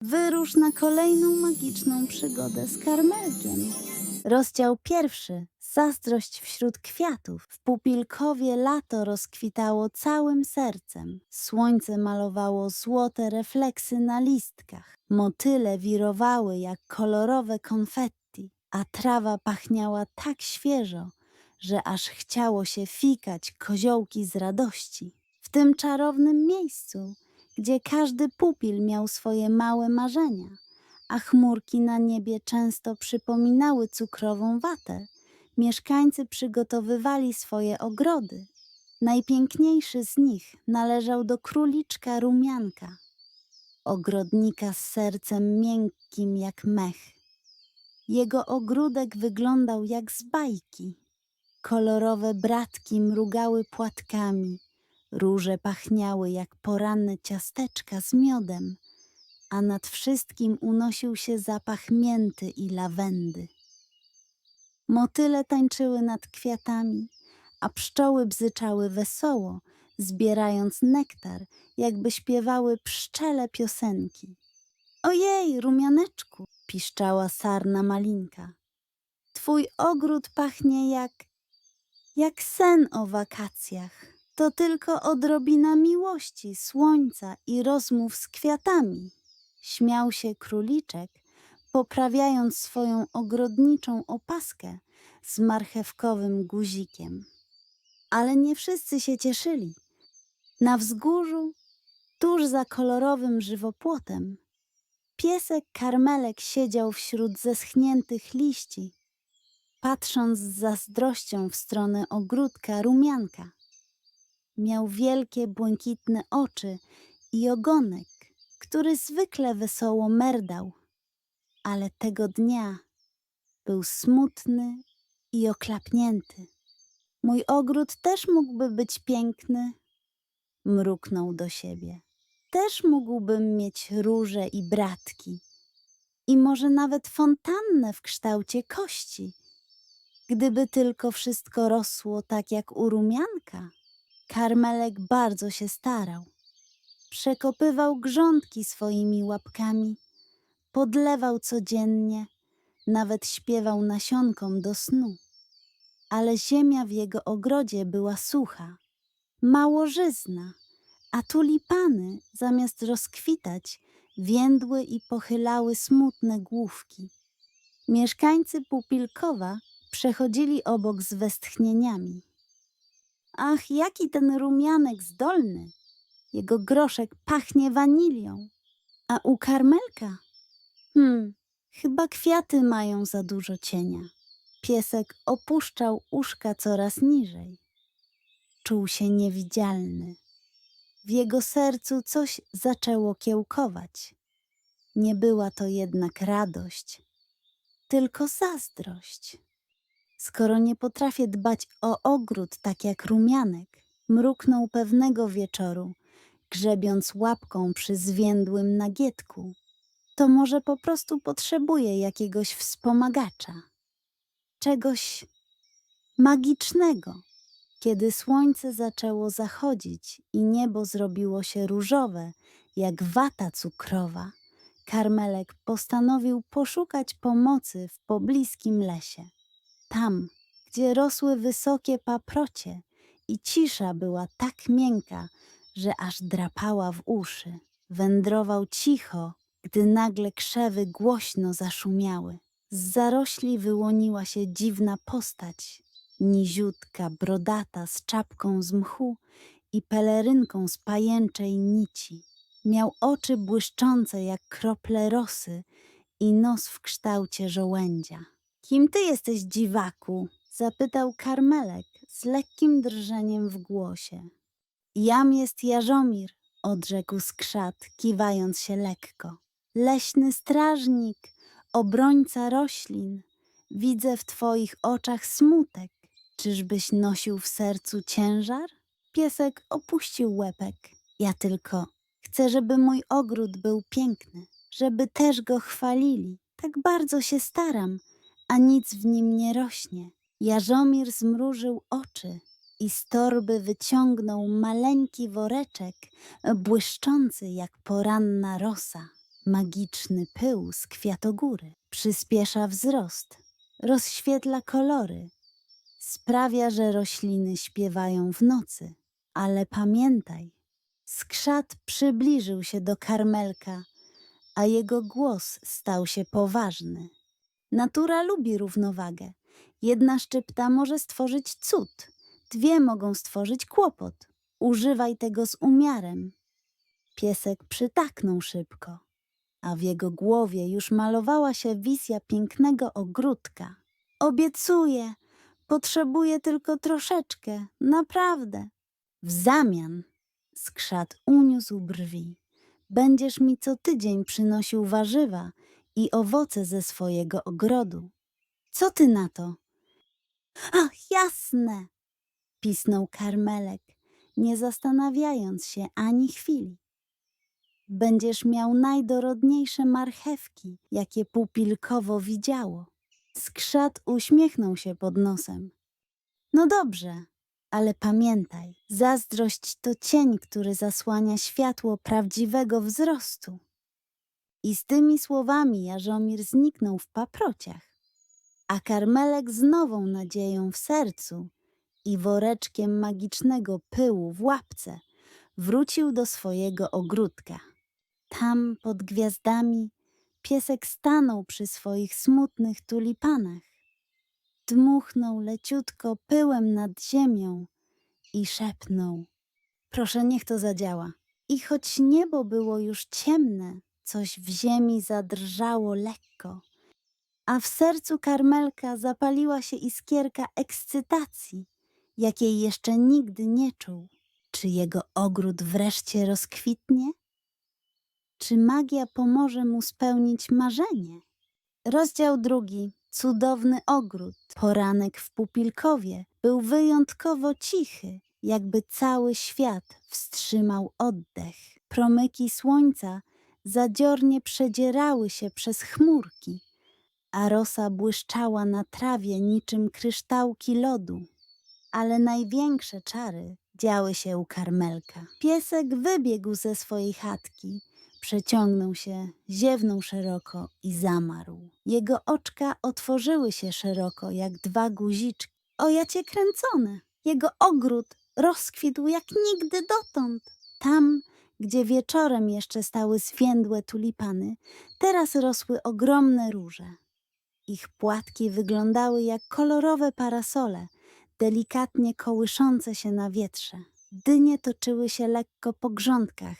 Wyrusz na kolejną magiczną przygodę z karmelkiem. Rozdział pierwszy. Zazdrość wśród kwiatów. W pupilkowie lato rozkwitało całym sercem. Słońce malowało złote refleksy na listkach. Motyle wirowały jak kolorowe konfetti, a trawa pachniała tak świeżo, że aż chciało się fikać koziołki z radości. W tym czarownym miejscu gdzie każdy pupil miał swoje małe marzenia, a chmurki na niebie często przypominały cukrową watę. Mieszkańcy przygotowywali swoje ogrody. Najpiękniejszy z nich należał do króliczka rumianka, ogrodnika z sercem miękkim jak mech. Jego ogródek wyglądał jak z bajki. Kolorowe bratki mrugały płatkami, Róże pachniały jak poranne ciasteczka z miodem, a nad wszystkim unosił się zapach mięty i lawendy. Motyle tańczyły nad kwiatami, a pszczoły bzyczały wesoło, zbierając nektar, jakby śpiewały pszczele piosenki. Ojej, rumianeczku, piszczała sarna malinka. Twój ogród pachnie jak, jak sen o wakacjach. To tylko odrobina miłości, słońca i rozmów z kwiatami. Śmiał się króliczek, poprawiając swoją ogrodniczą opaskę z marchewkowym guzikiem. Ale nie wszyscy się cieszyli. Na wzgórzu, tuż za kolorowym żywopłotem, piesek karmelek siedział wśród zeschniętych liści, patrząc z zazdrością w stronę ogródka rumianka. Miał wielkie, błękitne oczy i ogonek, który zwykle wesoło merdał, ale tego dnia był smutny i oklapnięty. Mój ogród też mógłby być piękny, mruknął do siebie. Też mógłbym mieć róże i bratki i może nawet fontannę w kształcie kości, gdyby tylko wszystko rosło tak jak u rumianka. Karmelek bardzo się starał. Przekopywał grządki swoimi łapkami, podlewał codziennie, nawet śpiewał nasionkom do snu. Ale ziemia w jego ogrodzie była sucha, mało żyzna, a tulipany zamiast rozkwitać więdły i pochylały smutne główki. Mieszkańcy Pupilkowa przechodzili obok z westchnieniami. Ach, jaki ten rumianek zdolny! Jego groszek pachnie wanilią. A u karmelka? Hmm, chyba kwiaty mają za dużo cienia. Piesek opuszczał uszka coraz niżej. Czuł się niewidzialny. W jego sercu coś zaczęło kiełkować. Nie była to jednak radość, tylko zazdrość. Skoro nie potrafię dbać o ogród tak jak rumianek, mruknął pewnego wieczoru, grzebiąc łapką przy zwiędłym nagietku, to może po prostu potrzebuję jakiegoś wspomagacza. Czegoś magicznego. Kiedy słońce zaczęło zachodzić i niebo zrobiło się różowe, jak wata cukrowa, Karmelek postanowił poszukać pomocy w pobliskim lesie. Tam, gdzie rosły wysokie paprocie i cisza była tak miękka, że aż drapała w uszy. Wędrował cicho, gdy nagle krzewy głośno zaszumiały. Z zarośli wyłoniła się dziwna postać. Niziutka, brodata, z czapką z mchu i pelerynką z pajęczej nici. Miał oczy błyszczące jak krople rosy i nos w kształcie żołędzia. Kim ty jesteś, dziwaku? zapytał Karmelek z lekkim drżeniem w głosie. Jam jest Jarzomir, odrzekł skrzat, kiwając się lekko. Leśny strażnik, obrońca roślin, widzę w twoich oczach smutek. Czyżbyś nosił w sercu ciężar? Piesek opuścił łepek. Ja tylko chcę, żeby mój ogród był piękny, żeby też go chwalili. Tak bardzo się staram, a nic w nim nie rośnie. Jarzomir zmrużył oczy i z torby wyciągnął maleńki woreczek, błyszczący jak poranna rosa. Magiczny pył z kwiatogóry przyspiesza wzrost, rozświetla kolory, sprawia, że rośliny śpiewają w nocy. Ale pamiętaj, skrzat przybliżył się do karmelka, a jego głos stał się poważny. Natura lubi równowagę. Jedna szczypta może stworzyć cud, dwie mogą stworzyć kłopot. Używaj tego z umiarem. Piesek przytaknął szybko, a w jego głowie już malowała się wizja pięknego ogródka. Obiecuję, potrzebuję tylko troszeczkę, naprawdę. W zamian skrzat uniósł brwi. Będziesz mi co tydzień przynosił warzywa i owoce ze swojego ogrodu. Co ty na to? Ach, jasne! pisnął karmelek, nie zastanawiając się ani chwili. Będziesz miał najdorodniejsze marchewki, jakie pupilkowo widziało. Skrzat uśmiechnął się pod nosem. No dobrze, ale pamiętaj, zazdrość to cień, który zasłania światło prawdziwego wzrostu. I z tymi słowami Jaromir zniknął w paprociach, a karmelek z nową nadzieją w sercu i woreczkiem magicznego pyłu w łapce wrócił do swojego ogródka. Tam pod gwiazdami piesek stanął przy swoich smutnych tulipanach. Dmuchnął leciutko pyłem nad ziemią i szepnął: Proszę, niech to zadziała. I choć niebo było już ciemne, coś w ziemi zadrżało lekko, a w sercu karmelka zapaliła się iskierka ekscytacji, jakiej jeszcze nigdy nie czuł. Czy jego ogród wreszcie rozkwitnie? Czy magia pomoże mu spełnić marzenie? Rozdział drugi. Cudowny ogród. Poranek w Pupilkowie był wyjątkowo cichy, jakby cały świat wstrzymał oddech. Promyki słońca zadziornie przedzierały się przez chmurki, a rosa błyszczała na trawie niczym kryształki lodu. Ale największe czary działy się u karmelka. Piesek wybiegł ze swojej chatki, przeciągnął się, ziewnął szeroko i zamarł. Jego oczka otworzyły się szeroko jak dwa guziczki. O ja cię kręcone! Jego ogród rozkwitł jak nigdy dotąd. Tam, gdzie wieczorem jeszcze stały zwiędłe tulipany, teraz rosły ogromne róże. Ich płatki wyglądały jak kolorowe parasole, delikatnie kołyszące się na wietrze. Dynie toczyły się lekko po grządkach,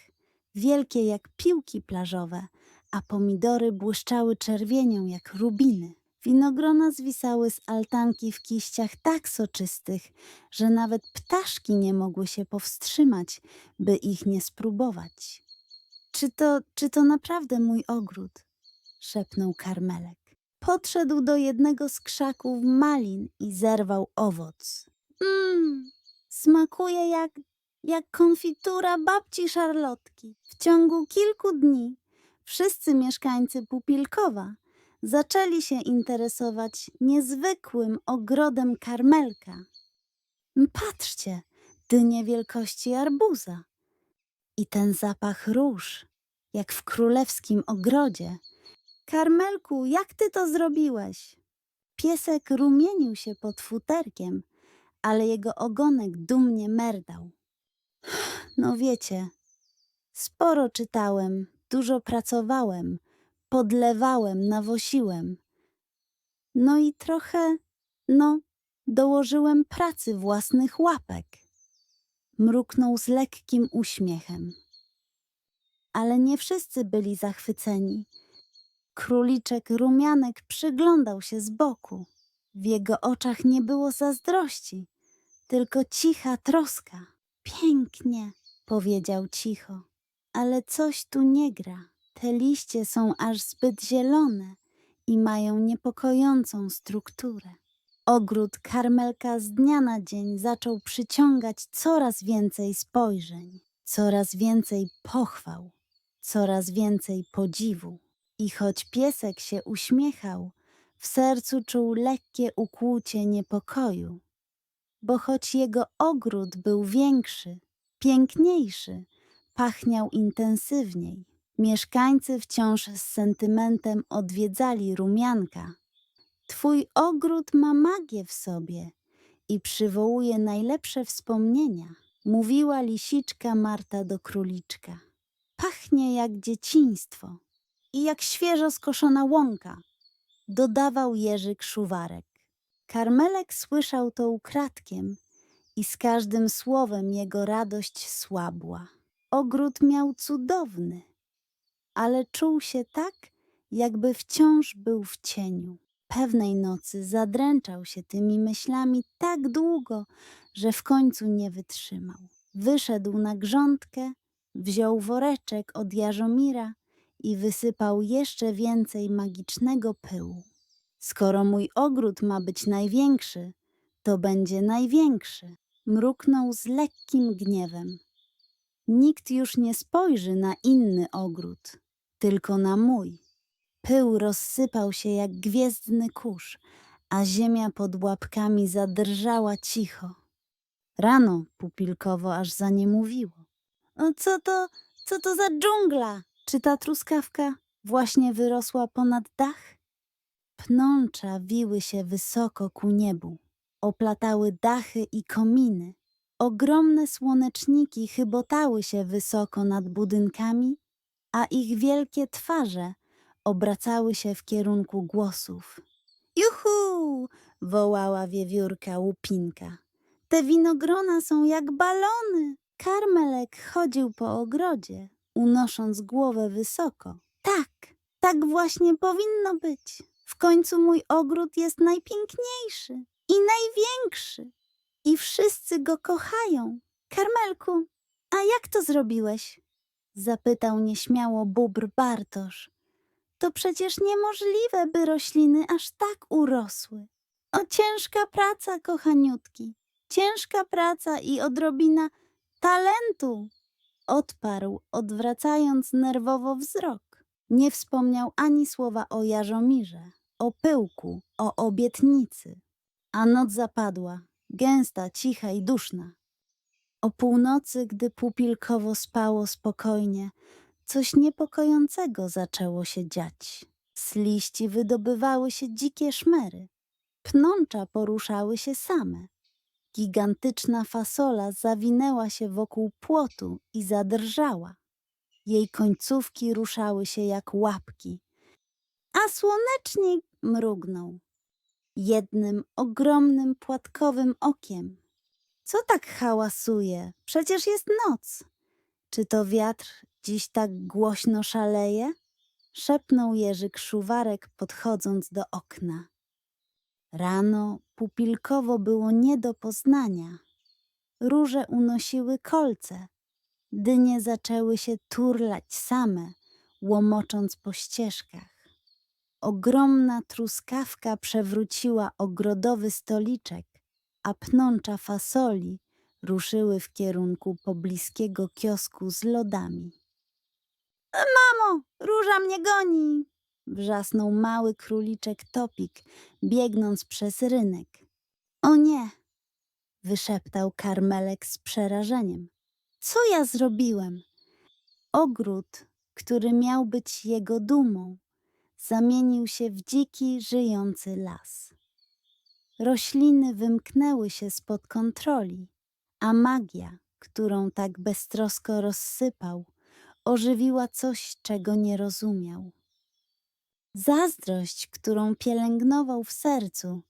wielkie jak piłki plażowe, a pomidory błyszczały czerwienią jak rubiny. Winogrona zwisały z altanki w kiściach tak soczystych, że nawet ptaszki nie mogły się powstrzymać, by ich nie spróbować. Czy to, czy to naprawdę mój ogród? szepnął karmelek. Podszedł do jednego z krzaków malin i zerwał owoc. Mmm, smakuje jak, jak konfitura babci Szarlotki. W ciągu kilku dni wszyscy mieszkańcy Pupilkowa zaczęli się interesować niezwykłym ogrodem karmelka. Patrzcie, dynie wielkości arbuza. I ten zapach róż, jak w królewskim ogrodzie. Karmelku, jak ty to zrobiłeś? Piesek rumienił się pod futerkiem, ale jego ogonek dumnie merdał. No wiecie, sporo czytałem, dużo pracowałem, podlewałem, nawosiłem. No i trochę, no, dołożyłem pracy własnych łapek. Mruknął z lekkim uśmiechem. Ale nie wszyscy byli zachwyceni. Króliczek rumianek przyglądał się z boku. W jego oczach nie było zazdrości, tylko cicha troska. Pięknie, powiedział cicho, ale coś tu nie gra. Te liście są aż zbyt zielone i mają niepokojącą strukturę. Ogród karmelka z dnia na dzień zaczął przyciągać coraz więcej spojrzeń, coraz więcej pochwał, coraz więcej podziwu. I choć piesek się uśmiechał, w sercu czuł lekkie ukłucie niepokoju, bo choć jego ogród był większy, piękniejszy, pachniał intensywniej. Mieszkańcy wciąż z sentymentem odwiedzali rumianka. Twój ogród ma magię w sobie i przywołuje najlepsze wspomnienia, mówiła lisiczka Marta do króliczka. Pachnie jak dzieciństwo i jak świeżo skoszona łąka, dodawał Jerzyk Szuwarek. Karmelek słyszał to ukradkiem i z każdym słowem jego radość słabła. Ogród miał cudowny, ale czuł się tak, jakby wciąż był w cieniu. Pewnej nocy zadręczał się tymi myślami tak długo, że w końcu nie wytrzymał. Wyszedł na grządkę, wziął woreczek od Jarzomira i wysypał jeszcze więcej magicznego pyłu. Skoro mój ogród ma być największy, to będzie największy. Mruknął z lekkim gniewem. Nikt już nie spojrzy na inny ogród, tylko na mój. Pył rozsypał się jak gwiezdny kurz, a ziemia pod łapkami zadrżała cicho. Rano pupilkowo aż za nie mówiło. O co to, co to za dżungla? Czy ta truskawka właśnie wyrosła ponad dach? Pnącza wiły się wysoko ku niebu, oplatały dachy i kominy. Ogromne słoneczniki chybotały się wysoko nad budynkami, a ich wielkie twarze obracały się w kierunku głosów. Juhu! wołała wiewiórka łupinka. Te winogrona są jak balony. Karmelek chodził po ogrodzie, unosząc głowę wysoko. Tak, tak właśnie powinno być. W końcu mój ogród jest najpiękniejszy i największy. I wszyscy go kochają. Karmelku, a jak to zrobiłeś? Zapytał nieśmiało bóbr Bartosz. To przecież niemożliwe, by rośliny aż tak urosły. O ciężka praca, kochaniutki. Ciężka praca i odrobina talentu, odparł, odwracając nerwowo wzrok. Nie wspomniał ani słowa o Jarzomirze, o pyłku, o obietnicy. A noc zapadła, gęsta, cicha i duszna. O północy, gdy pupilkowo spało spokojnie, coś niepokojącego zaczęło się dziać. Z liści wydobywały się dzikie szmery. Pnącza poruszały się same. Gigantyczna fasola zawinęła się wokół płotu i zadrżała. Jej końcówki ruszały się jak łapki. A słonecznik mrugnął jednym ogromnym płatkowym okiem. Co tak hałasuje? Przecież jest noc. Czy to wiatr dziś tak głośno szaleje? Szepnął Jerzyk Szuwarek, podchodząc do okna. Rano pupilkowo było nie do poznania. Róże unosiły kolce. Dynie zaczęły się turlać same, łomocząc po ścieżkach. Ogromna truskawka przewróciła ogrodowy stoliczek, a pnącza fasoli ruszyły w kierunku pobliskiego kiosku z lodami. Mamo, róża mnie goni! Wrzasnął mały króliczek Topik, biegnąc przez rynek. O nie! wyszeptał karmelek z przerażeniem. Co ja zrobiłem? Ogród, który miał być jego dumą, zamienił się w dziki, żyjący las. Rośliny wymknęły się spod kontroli, a magia, którą tak beztrosko rozsypał, ożywiła coś, czego nie rozumiał. Zazdrość, którą pielęgnował w sercu,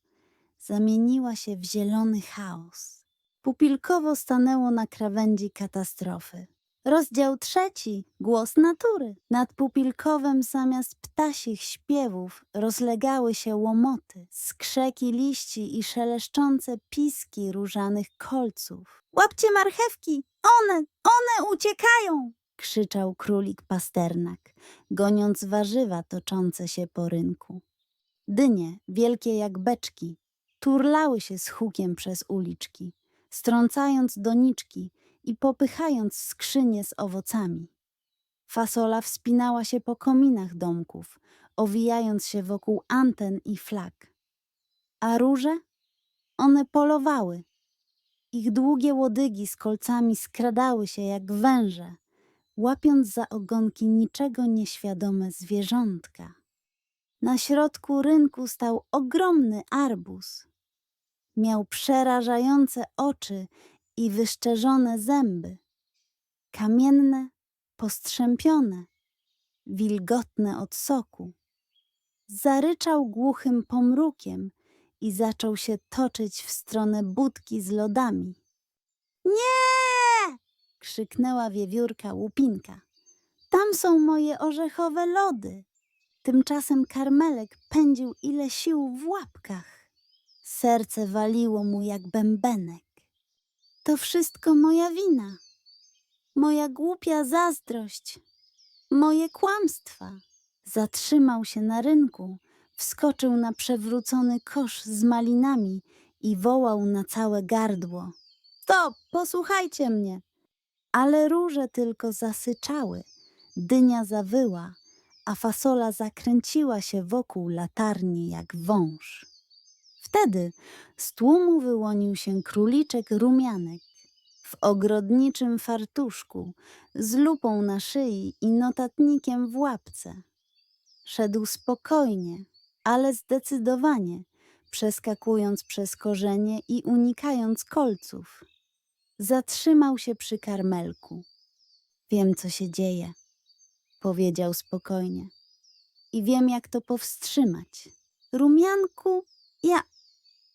zamieniła się w zielony chaos. Pupilkowo stanęło na krawędzi katastrofy. Rozdział trzeci. Głos natury. Nad pupilkowem zamiast ptasich śpiewów rozlegały się łomoty, skrzeki liści i szeleszczące piski różanych kolców. Łapcie marchewki! One, one uciekają! krzyczał królik pasternak, goniąc warzywa toczące się po rynku. Dynie, wielkie jak beczki, turlały się z hukiem przez uliczki, strącając doniczki i popychając skrzynie z owocami. Fasola wspinała się po kominach domków, owijając się wokół anten i flag. A róże? One polowały. Ich długie łodygi z kolcami skradały się jak węże, łapiąc za ogonki niczego nieświadome zwierzątka. Na środku rynku stał ogromny arbuz. Miał przerażające oczy i wyszczerzone zęby. Kamienne, postrzępione, wilgotne od soku. Zaryczał głuchym pomrukiem i zaczął się toczyć w stronę budki z lodami. Nie! krzyknęła wiewiórka łupinka. Tam są moje orzechowe lody. Tymczasem karmelek pędził ile sił w łapkach. Serce waliło mu jak bębenek. To wszystko moja wina. Moja głupia zazdrość. Moje kłamstwa. Zatrzymał się na rynku, wskoczył na przewrócony kosz z malinami i wołał na całe gardło. Stop, posłuchajcie mnie. Ale róże tylko zasyczały, dynia zawyła, a fasola zakręciła się wokół latarni jak wąż. Wtedy z tłumu wyłonił się króliczek rumianek w ogrodniczym fartuszku, z lupą na szyi i notatnikiem w łapce. Szedł spokojnie, ale zdecydowanie, przeskakując przez korzenie i unikając kolców. Zatrzymał się przy karmelku. Wiem, co się dzieje, powiedział spokojnie. I wiem, jak to powstrzymać. Rumianku, ja,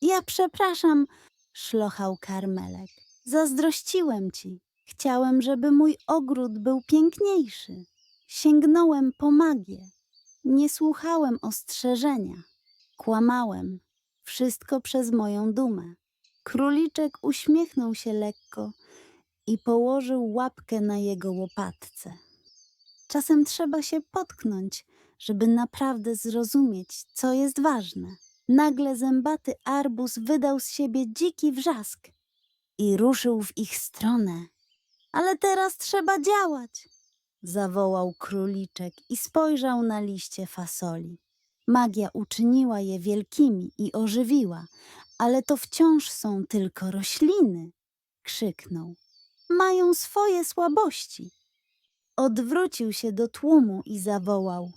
ja przepraszam, szlochał karmelek. Zazdrościłem ci. Chciałem, żeby mój ogród był piękniejszy. Sięgnąłem po magię. Nie słuchałem ostrzeżenia. Kłamałem. Wszystko przez moją dumę. Króliczek uśmiechnął się lekko i położył łapkę na jego łopatce. Czasem trzeba się potknąć, żeby naprawdę zrozumieć, co jest ważne. Nagle zębaty arbuz wydał z siebie dziki wrzask i ruszył w ich stronę. Ale teraz trzeba działać, zawołał króliczek i spojrzał na liście fasoli. Magia uczyniła je wielkimi i ożywiła, ale to wciąż są tylko rośliny, krzyknął. Mają swoje słabości. Odwrócił się do tłumu i zawołał.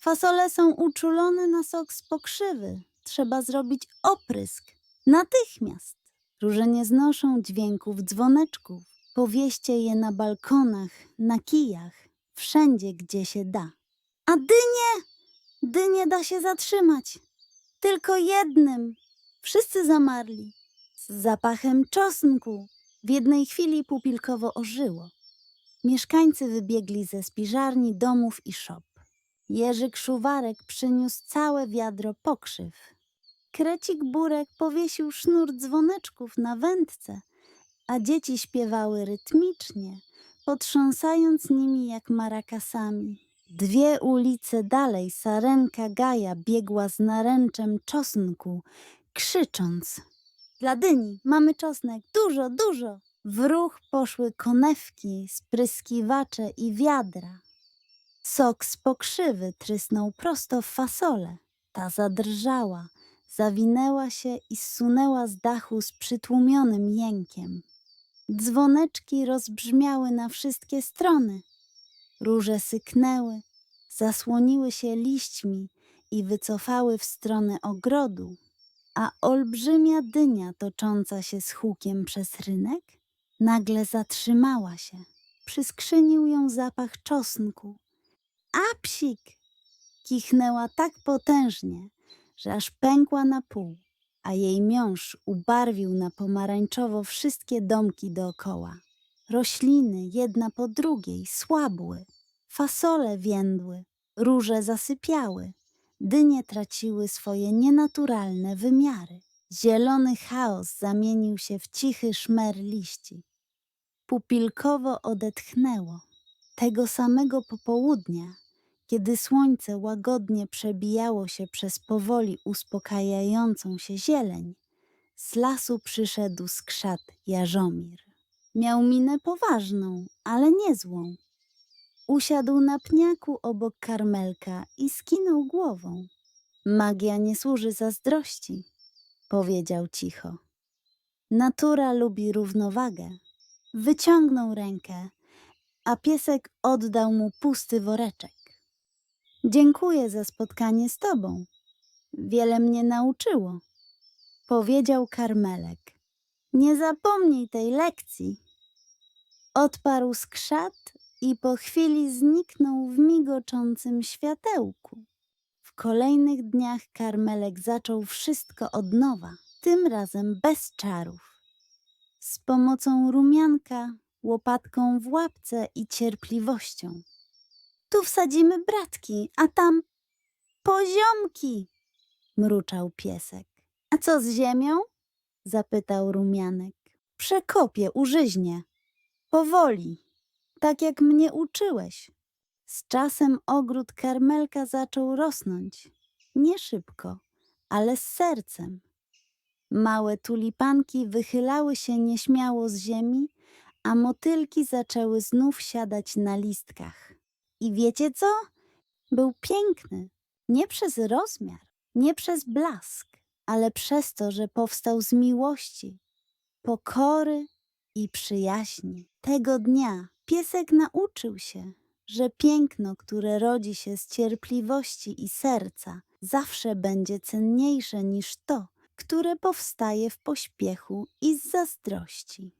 Fasole są uczulone na sok z pokrzywy. Trzeba zrobić oprysk. Natychmiast. Róże nie znoszą dźwięków dzwoneczków. Powieście je na balkonach, na kijach, wszędzie, gdzie się da. A dynie? Dynie da się zatrzymać. Tylko jednym. Wszyscy zamarli. Z zapachem czosnku. W jednej chwili pupilkowo ożyło. Mieszkańcy wybiegli ze spiżarni, domów i szop. Jerzyk Szuwarek przyniósł całe wiadro pokrzyw. Krecik Burek powiesił sznur dzwoneczków na wędce, a dzieci śpiewały rytmicznie, potrząsając nimi jak marakasami. Dwie ulice dalej sarenka Gaja biegła z naręczem czosnku, krzycząc Dla dyni mamy czosnek, dużo, dużo! W ruch poszły konewki, spryskiwacze i wiadra. Sok z pokrzywy trysnął prosto w fasolę. Ta zadrżała, zawinęła się i zsunęła z dachu z przytłumionym jękiem. Dzwoneczki rozbrzmiały na wszystkie strony. Róże syknęły, zasłoniły się liśćmi i wycofały w stronę ogrodu, a olbrzymia dynia tocząca się z hukiem przez rynek nagle zatrzymała się. Przyskrzynił ją zapach czosnku. A psik! Kichnęła tak potężnie, że aż pękła na pół, a jej miąższ ubarwił na pomarańczowo wszystkie domki dookoła. Rośliny jedna po drugiej słabły, fasole więdły, róże zasypiały, dynie traciły swoje nienaturalne wymiary. Zielony chaos zamienił się w cichy szmer liści. Pupilkowo odetchnęło. Tego samego popołudnia, kiedy słońce łagodnie przebijało się przez powoli uspokajającą się zieleń, z lasu przyszedł skrzat Jarzomir. Miał minę poważną, ale niezłą. Usiadł na pniaku obok karmelka i skinął głową. Magia nie służy zazdrości, powiedział cicho. Natura lubi równowagę. Wyciągnął rękę a piesek oddał mu pusty woreczek. Dziękuję za spotkanie z tobą. Wiele mnie nauczyło, powiedział karmelek. Nie zapomnij tej lekcji. Odparł skrzat i po chwili zniknął w migoczącym światełku. W kolejnych dniach karmelek zaczął wszystko od nowa, tym razem bez czarów. Z pomocą rumianka, łopatką w łapce i cierpliwością. Tu wsadzimy bratki, a tam poziomki, mruczał piesek. A co z ziemią? zapytał rumianek. Przekopię, użyźnie. Powoli, tak jak mnie uczyłeś. Z czasem ogród karmelka zaczął rosnąć. Nie szybko, ale z sercem. Małe tulipanki wychylały się nieśmiało z ziemi, a motylki zaczęły znów siadać na listkach. I wiecie co? Był piękny. Nie przez rozmiar, nie przez blask, ale przez to, że powstał z miłości, pokory i przyjaźni. Tego dnia piesek nauczył się, że piękno, które rodzi się z cierpliwości i serca, zawsze będzie cenniejsze niż to, które powstaje w pośpiechu i z zazdrości.